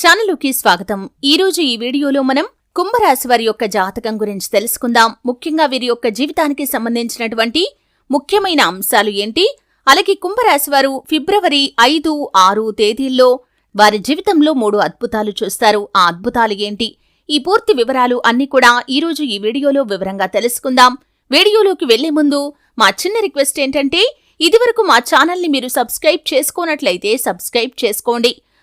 ఛానలుకి స్వాగతం. ఈ రోజు ఈ వీడియోలో మనం కుంభరాశి వారి యొక్క జాతకం గురించి తెలుసుకుందాం. ముఖ్యంగా వీరి యొక్క జీవితానికి సంబంధించినటువంటి ముఖ్యమైన అంశాలు ఏంటి? అలాగే కుంభరాశి వారు ఫిబ్రవరి ఐదు ఆరు తేదీల్లో వారి జీవితంలో మూడు అద్భుతాలు చూస్తారు. ఆ అద్భుతాలు ఏంటి? ఈ పూర్తి వివరాలు అన్ని కూడా ఈ రోజు ఈ వీడియోలో వివరంగా తెలుసుకుందాం. వీడియోలోకి వెళ్ళే ముందు మా చిన్న రిక్వెస్ట్ ఏంటంటే ఇదివరకు మా ఛానల్ని మీరు సబ్స్క్రైబ్ చేసుకోనట్లయితే సబ్స్క్రైబ్ చేసుకోండి.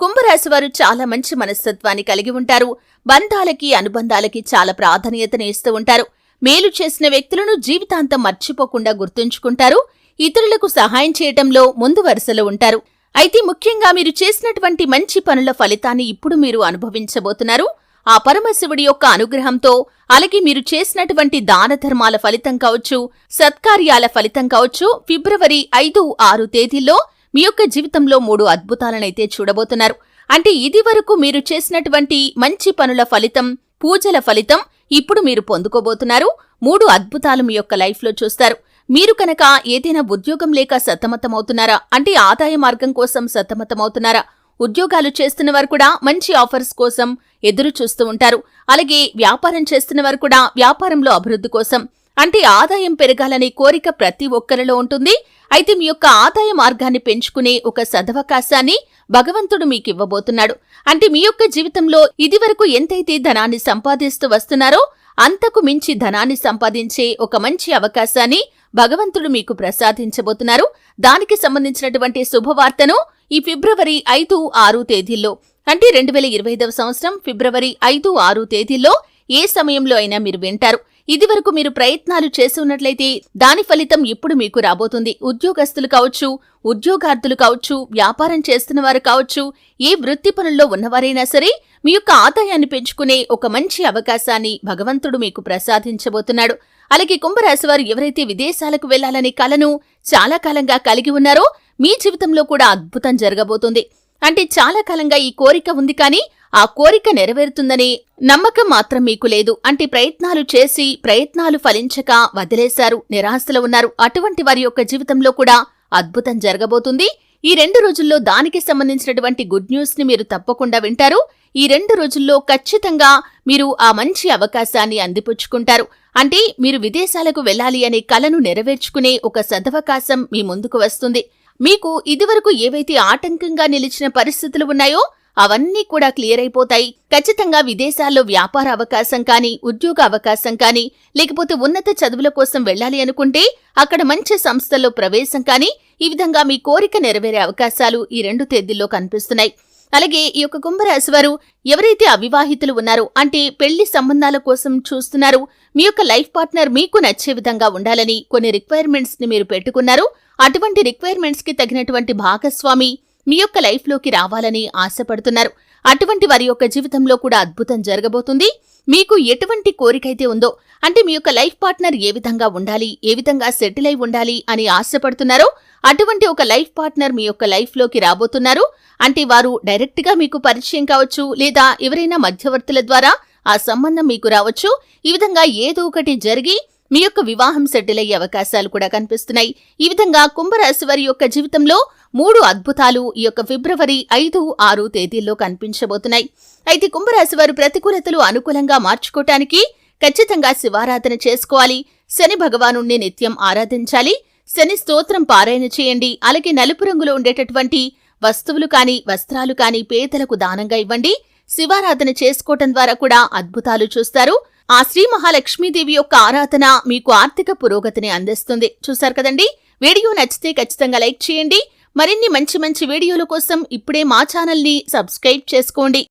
కుంభరాశి వారు చాలా మంచి మనస్తత్వాన్ని కలిగి ఉంటారు. బంధాలకి అనుబంధాలకి చాలా ప్రాధాన్యతను ఇస్తూ ఉంటారు. మేలు చేసిన వ్యక్తులను జీవితాంతం మర్చిపోకుండా గుర్తుంచుకుంటారు. ఇతరులకు సహాయం చేయటంలో ముందు వరుసలో ఉంటారు. అయితే ముఖ్యంగా మీరు చేసినటువంటి మంచి పనుల ఫలితాన్ని ఇప్పుడు మీరు అనుభవించబోతున్నారు. ఆ పరమశివుడి యొక్క అనుగ్రహంతో అలాగే మీరు చేసినటువంటి దాన ధర్మాల ఫలితం కావచ్చు సత్కార్యాల ఫలితం కావచ్చు ఫిబ్రవరి ఐదు ఆరు తేదీల్లో మీ యొక్క జీవితంలో మూడు అద్భుతాలనైతే చూడబోతున్నారు. అంటే ఇది వరకు మీరు చేసినటువంటి మంచి పనుల ఫలితం పూజల ఫలితం ఇప్పుడు మీరు పొందుకోబోతున్నారు. మూడు అద్భుతాలు మీ యొక్క లైఫ్లో చూస్తారు. మీరు కనుక ఏదైనా ఉద్యోగం లేక సతమతమవుతున్నారా? అంటే ఆదాయ మార్గం కోసం సతమతమవుతున్నారా? ఉద్యోగాలు చేస్తున్న వారు కూడా మంచి ఆఫర్స్ కోసం ఎదురు చూస్తూ ఉంటారు. అలాగే వ్యాపారం చేస్తున్న వారు కూడా వ్యాపారంలో అభివృద్ధి కోసం అంటే ఆదాయం పెరగాలనే కోరిక ప్రతి ఒక్కరిలో ఉంటుంది. అయితే మీ యొక్క ఆదాయ మార్గాన్ని పెంచుకునే ఒక సదవకాశాన్ని భగవంతుడు మీకు ఇవ్వబోతున్నాడు అంటే మీ యొక్క జీవితంలో ఇదివరకు ఎంతైతే ధనాన్ని సంపాదిస్తూ వస్తున్నారో అంతకు మించి ధనాన్ని సంపాదించే ఒక మంచి అవకాశాన్ని భగవంతుడు మీకు ప్రసాదించబోతున్నారు. దానికి సంబంధించినటువంటి శుభవార్తను ఈ ఫిబ్రవరి ఐదు ఆరు తేదీల్లో అంటే రెండు వేల ఇరవై ఐదవ సంవత్సరం ఫిబ్రవరి ఐదు ఆరు తేదీల్లో ఏ సమయంలో అయినా మీరు వింటారు. ఇదివరకు మీరు ప్రయత్నాలు చేసి ఉన్నట్లయితే దాని ఫలితం ఇప్పుడు మీకు రాబోతుంది. ఉద్యోగస్తులు కావచ్చు ఉద్యోగార్థులు కావచ్చు వ్యాపారం చేస్తున్న వారు కావచ్చు ఏ వృత్తి పనుల్లో ఉన్నవారైనా సరే మీ యొక్క ఆదాయాన్ని పెంచుకునే ఒక మంచి అవకాశాన్ని భగవంతుడు మీకు ప్రసాదించబోతున్నాడు. అలాగే కుంభరాశి వారు ఎవరైతే విదేశాలకు వెళ్ళాలనే కలను చాలా కాలంగా కలిగి ఉన్నారో మీ జీవితంలో కూడా అద్భుతం జరగబోతుంది. అంటే చాలా కాలంగా ఈ కోరిక ఉంది కానీ ఆ కోరిక నెరవేరుతుందని నమ్మకం మాత్రం మీకు లేదు. అంటే ప్రయత్నాలు చేసి ప్రయత్నాలు ఫలించక వదిలేశారు నిరాశలో ఉన్నారు. అటువంటి వారి యొక్క జీవితంలో కూడా అద్భుతం జరగబోతుంది. ఈ రెండు రోజుల్లో దానికి సంబంధించినటువంటి గుడ్ న్యూస్ని మీరు తప్పకుండా వింటారు. ఈ రెండు రోజుల్లో ఖచ్చితంగా మీరు ఆ మంచి అవకాశాన్ని అందిపుచ్చుకుంటారు. అంటే మీరు విదేశాలకు వెళ్ళాలి అనే కలను నెరవేర్చుకునే ఒక సదవకాశం మీ ముందుకు వస్తుంది. మీకు ఇదివరకు ఏవైతే ఆటంకంగా నిలిచిన పరిస్థితులు ఉన్నాయో అవన్నీ కూడా క్లియర్ అయిపోతాయి. ఖచ్చితంగా విదేశాల్లో వ్యాపార అవకాశం కానీ ఉద్యోగ అవకాశం కానీ లేకపోతే ఉన్నత చదువుల కోసం వెళ్ళాలి అనుకుంటే అక్కడ మంచి సంస్థల్లో ప్రవేశం కానీ ఈ విధంగా మీ కోరిక నెరవేరే అవకాశాలు ఈ రెండు తేదీల్లో కనిపిస్తున్నాయి. అలాగే ఈ యొక్క కుంభరాశి వారు ఎవరైతే అవివాహితులు ఉన్నారో అంటే పెళ్ళి సంబంధాల కోసం చూస్తున్నారు మీ యొక్క లైఫ్ పార్ట్నర్ మీకు నచ్చే విధంగా ఉండాలని కొన్ని రిక్వైర్మెంట్స్ని మీరు పెట్టుకున్నారు. అటువంటి రిక్వైర్మెంట్స్కి తగినటువంటి భాగస్వామి మీ యొక్క లైఫ్లోకి రావాలని ఆశపడుతున్నారు. అటువంటి వారి యొక్క జీవితంలో కూడా అద్భుతం జరగబోతుంది. మీకు ఎటువంటి కోరికైతే ఉందో అంటే మీ యొక్క లైఫ్ పార్ట్నర్ ఏ విధంగా ఉండాలి ఏ విధంగా సెటిల్ అయి ఉండాలి అని ఆశపడుతున్నారో అటువంటి ఒక లైఫ్ పార్ట్నర్ మీ యొక్క లైఫ్లోకి రాబోతున్నారు. అంటే వారు డైరెక్ట్గా మీకు పరిచయం కావచ్చు లేదా ఎవరైనా మధ్యవర్తుల ద్వారా ఆ సంబంధం మీకు రావచ్చు. ఈ విధంగా ఏదో ఒకటి జరిగి మీ యొక్క వివాహం సెటిల్ అయ్యే అవకాశాలు కూడా కనిపిస్తున్నాయి. ఈ విధంగా కుంభరాశి వారి యొక్క జీవితంలో మూడు అద్భుతాలు ఈ యొక్క ఫిబ్రవరి ఐదు ఆరు తేదీల్లో కనిపించబోతున్నాయి. అయితే కుంభరాశి వారు ప్రతికూలతలు అనుకూలంగా మార్చుకోవటానికి ఖచ్చితంగా శివారాధన చేసుకోవాలి. శని భగవాను నిత్యం ఆరాధించాలి. శని స్తోత్రం పారాయణ చేయండి. అలాగే నలుపు రంగులో ఉండేటటువంటి వస్తువులు కాని వస్త్రాలు కాని పేదలకు దానంగా ఇవ్వండి. శివారాధన చేసుకోవటం ద్వారా కూడా అద్భుతాలు చూస్తారు. ఆ శ్రీ మహాలక్ష్మీదేవి యొక్క ఆరాధన మీకు ఆర్థిక పురోగతిని అందిస్తుంది. చూశారు కదండి? వీడియో నచ్చితే ఖచ్చితంగా లైక్ చేయండి. మరిన్ని మంచి మంచి వీడియోల కోసం ఇప్పుడే మా ఛానల్ని సబ్స్క్రైబ్ చేసుకోండి.